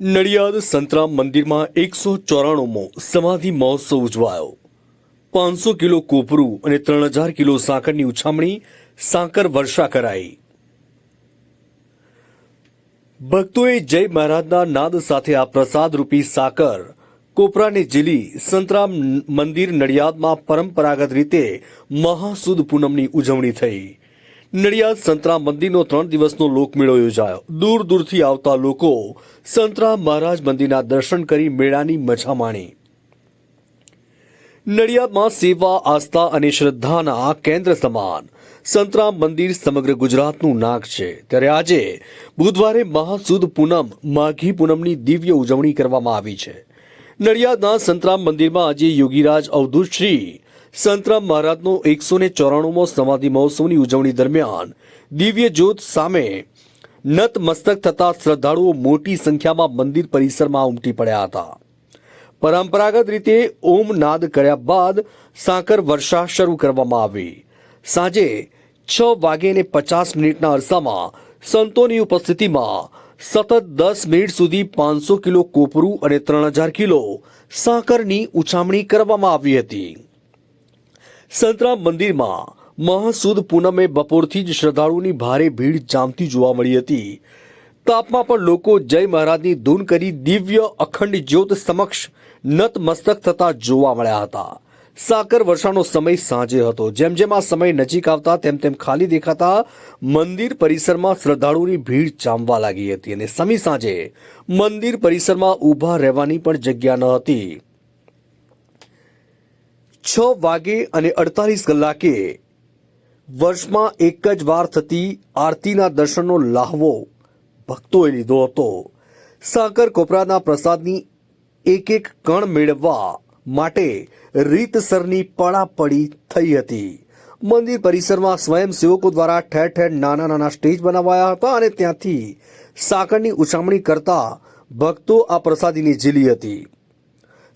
નડિયાદ સંતરામ મંદિરમાં એકસો ચોરાણુંમો સમાધિ મહોત્સવ ઉજવાયો. પાંચસો કિલો કોપરું અને ત્રણ હજાર કિલો સાકરની ઉછામણી સાકર વર્ષા કરાઈ. ભક્તોએ જય મહારાજના નાદ સાથે આ પ્રસાદ રૂપી સાકર, કોપરાને ઝીલી સંતરામ મંદિર નડિયાદમાં પરંપરાગત રીતે મહાસુદ પૂનમની ઉજવણી થઈ. નડિયાદ સંતરામ મંદિરનો ત્રણ દિવસનો લોકમેળો યોજાયો. દૂર દૂરથી આવતા લોકો સંતરામ મહારાજ મંદિરના દર્શન કરી મેળાની મજા માણી. નડિયાદમાં સેવા, આસ્થા અને શ્રદ્ધાના કેન્દ્ર સમાન સંતરામ મંદિર સમગ્ર ગુજરાતનું નાક છે. ત્યારે આજે બુધવારે મહાસુદ પૂનમ, માઘી પૂનમની દિવ્ય ઉજવણી કરવામાં આવી છે. નડિયાદના સંતરામ મંદિરમાં આજે યોગીરાજ અવધૂત શ્રી સંતરામ મહારાજનો એકસો ને ચોરાણુંમો સમાધિ મહોત્સવની ઉજવણી દરમિયાન દિવ્ય જ્યોત સામે નતમસ્તક થતા શ્રદ્ધાળુઓ મોટી સંખ્યામાં મંદિર પરિસરમાં ઉમટી પડ્યા હતા. પરંપરાગત રીતે ઓમ નાદ કર્યા બાદ સાકર વર્ષા શરૂ કરવામાં આવી. સાંજે છ વાગે ને પચાસ મિનિટના અરસામાં સંતોની ઉપસ્થિતિમાં સતત દસ મિનિટ સુધી પાંચસો કિલો કોપરું અને ત્રણ હજાર કિલો સાકરની ઉછામણી કરવામાં આવી હતી. સંતરામ મંદિરમાં મહાસુદ પૂનમે બપોરથી જ શ્રદ્ધાળુની ભારે ભીડ જામતી જોવા મળી હતી. તાપમાં પણ લોકો જય મહારાજની ધૂન કરી દિવ્ય અખંડ જ્યોત સમક્ષ નતમસ્તક થતા જોવા મળ્યા હતા. સાકર વર્ષાનો સમય સાંજે હતો. જેમ જેમ આ સમય નજીક આવતા તેમ તેમ ખાલી દેખાતા મંદિર પરિસરમાં શ્રદ્ધાળુની ભીડ જામવા લાગી હતી અને સમી સાંજે મંદિર પરિસરમાં ઊભા રહેવાની પણ જગ્યા ન હતી. છ વાગે અને અડતાલીસ કલાકે વર્ષમાં એક જ વાર થતી આરતીના દર્શનનો લાહવો ભક્તોએ લીધો હતો. સાકર કોપરાના પ્રસાદની એક એક કણ મેળવવા માટે રીતસરની પડાપડી થઈ હતી. મંદિર પરિસરમાં સ્વયંસેવકો દ્વારા ઠેર ઠેર નાના નાના સ્ટેજ બનાવાયા હતા અને ત્યાંથી સાકરની ઉછામણી કરતા ભક્તો આ પ્રસાદીને ઝીલી હતી.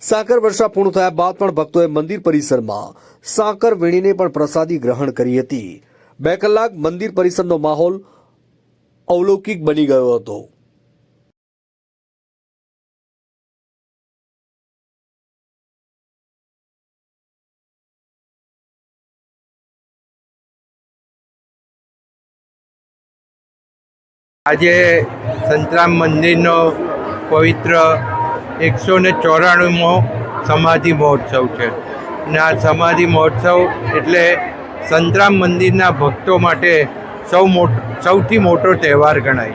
સાકર વર્ષા પૂર્ણ થયા બાદ પણ ભક્તોએ મંદિર પરિસરમાં સાકર વીણીને પણ પ્રસાદી ગ્રહણ કરી હતી. બે કલાક મંદિર પરિસરનો માહોલ અવલૌકિક બની ગયો હતો. આજે સંતરામ મંદિરનો પવિત્ર એકસો ને ચોરાણુંમો સમાધિ મહોત્સવ છે. અને આ સમાધિ મહોત્સવ એટલે સંતરામ મંદિરના ભક્તો માટે સૌ મોટ, સૌથી મોટો તહેવાર ગણાય.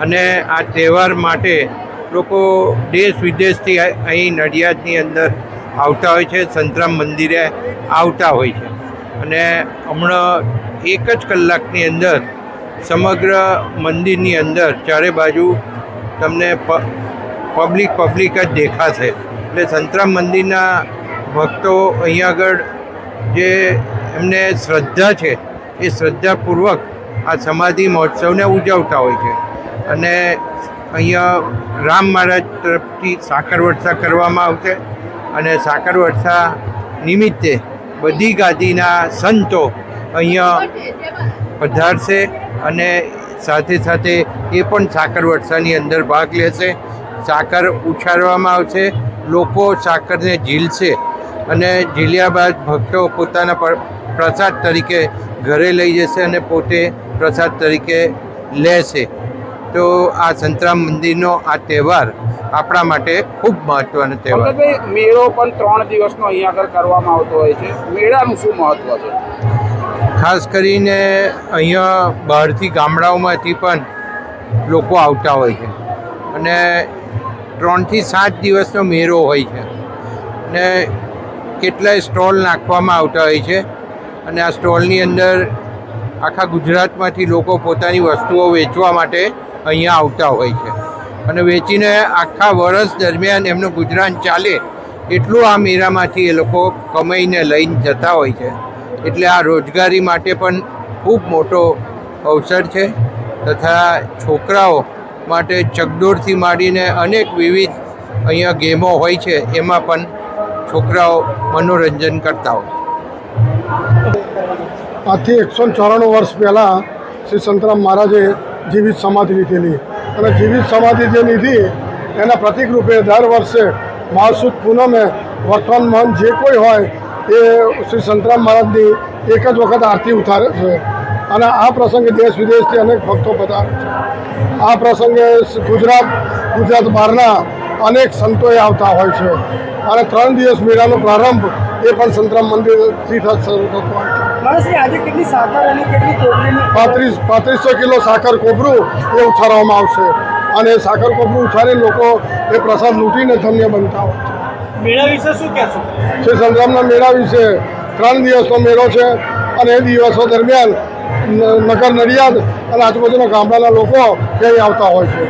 અને આ તહેવાર માટે લોકો દેશ વિદેશથી અહીં નડિયાદની અંદર આવતા હોય છે, સંતરામ મંદિરે આવતા હોય છે. અને હમણાં એક જ કલાકની અંદર સમગ્ર મંદિરની અંદર ચારે બાજુ તમને પબ્લિક પબ્લિક જ દેખાશે. એટલે સંતરામ મંદિરના ભક્તો અહીંયા આગળ જે એમને શ્રદ્ધા છે, એ શ્રદ્ધાપૂર્વક આ સમાધિ મહોત્સવને ઉજવતા હોય છે. અને અહીંયા રામ મહારાજ તરફથી સાકર વર્ષા કરવામાં આવશે. અને સાકર વર્ષા નિમિત્તે બધી ગાદીના સંતો અહીંયા પધારશે અને સાથે સાથે એ પણ સાકર વર્ષાની અંદર ભાગ લેશે. સાકર ઉછાળવામાં આવશે લોકો સાકરને ઝીલશે અને ઝીલ્યા બાદ ભક્તો પોતાના પ્રસાદ તરીકે ઘરે લઈ જશે અને પોતે પ્રસાદ તરીકે લેશે. તો આ સંતરામ મંદિરનો આ તહેવાર આપણા માટે ખૂબ મહત્ત્વનો તહેવાર મેળો પણ ત્રણ દિવસનો અહીંયા આગળ કરવામાં આવતો હોય છે. મેળાનું શું મહત્વ છે? ખાસ કરીને અહીંયા બહારથી ગામડાઓમાંથી પણ લોકો આવતા હોય છે. અને ત્રણથી સાત દિવસનો મેળો હોય છે. અને કેટલાય સ્ટોલ નાખવામાં આવતા હોય છે. અને આ સ્ટોલની અંદર આખા ગુજરાતમાંથી લોકો પોતાની વસ્તુઓ વેચવા માટે અહીંયા આવતા હોય છે. અને વેચીને આખા વર્ષ દરમિયાન એમનું ગુજરાન ચાલે એટલું આ મેળામાંથી એ લોકો કમાઈને લઈને જતા હોય છે. એટલે આ રોજગારી માટે પણ ખૂબ મોટો અવસર છે. તથા છોકરાઓ માટે ચકડોળથી માંડીને અનેક વિવિધ અહીંયા ગેમો હોય છે, એમાં પણ છોકરાઓ મનોરંજન કરતા હોય. આજથી એકસો ચોરાણું વર્ષ પહેલાં શ્રી સંતરામ મહારાજે જીવિત સમાધિ લીધેલી. અને જીવિત સમાધિ જે લીધી, એના પ્રતિક રૂપે દર વર્ષે મહાસુદ પૂનમે વર્તમાન મહંત જે કોઈ હોય, એ શ્રી સંતરામ મહારાજની એક જ વખત આરતી ઉતારે છે. અને આ પ્રસંગે દેશ વિદેશથી અનેક ભક્તો બધા આ પ્રસંગે ગુજરાત ગુજરાત બહારના અનેક સંતોએ આવતા હોય છે. અને ત્રણ દિવસ મેળાનો પ્રારંભ એ પણ સંતરામ મંદિરથી શરૂ થતો હોય છે. માણસની આજે કેટલી સાકર અને કેટલી કોબરીની પાંત્રીસ પાંત્રીસો કિલો સાકર કોપરું એ ઉછાળવામાં આવશે. અને એ સાકર કોપરું ઉછાળી લોકો એ પ્રસાદ લૂંટીને ધન્ય બનતા હોય છે. મેળા વિશે શું કહેશો? શ્રી સંતરામના મેળા વિશે ત્રણ દિવસનો મેળો છે. અને એ દિવસો દરમિયાન નગર નડિયાદ અને આજુબાજુના ગામડાના લોકો ત્યાં આવતા હોય છે.